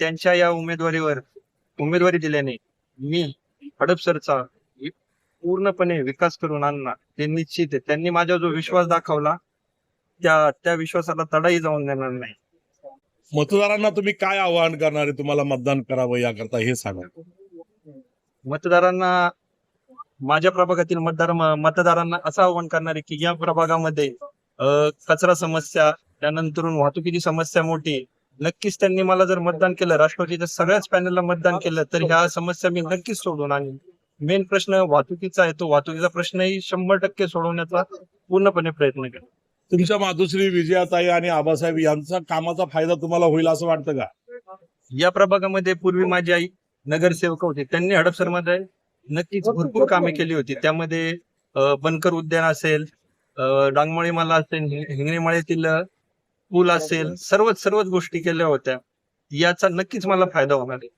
त्यांच्या या उमेदवारीवर उमेदवारी दिल्याने मी हडपसरचा पूर्णपणे विकास करून आणणार ते निश्चित आहे. त्यांनी माझ्यावर जो विश्वास दाखवला त्या त्या विश्वासाला तडाही जाऊन देणार नाही. मतदारांना तुम्ही काय आवाहन करणार आहे? तुम्हाला मतदान करावं याकरता हे सांगा. मतदारांना माझ्या प्रभागातील मतदार मतदारांना असं आवाहन करणार आहे की या प्रभागामध्ये कचरा समस्या त्यानंतर वाहतुकीची समस्या मोठी नक्कीच त्यांनी मला जर मतदान केलं राष्ट्रवादीच्या सगळ्याच पॅनलला मतदान केलं तर ह्या समस्या मी नक्कीच सोडून आणीन. मेन प्रश्न वाहतुकीचा आहे तो वाहतुकीचा प्रश्नही शंभर टक्के सोडवण्याचा पूर्णपणे प्रयत्न केला. तुमच्या मातोश्री विजयाताई आणि आबासाहेब यांचा कामाचा फायदा तुम्हाला होईल असं वाटतं का? या प्रभागामध्ये पूर्वी माझी आई नगरसेवक होती. त्यांनी हडपसरमध्ये नक्कीच भरपूर कामे केली होती. त्यामध्ये बनकर उद्यान असेल डांगमळी माला असेल हिं- हिंगणीमाळीतील अ, पूल असेल सर्वच सर्वच गोष्टी केल्या होत्या. याचा नक्कीच मला फायदा होणार आहे.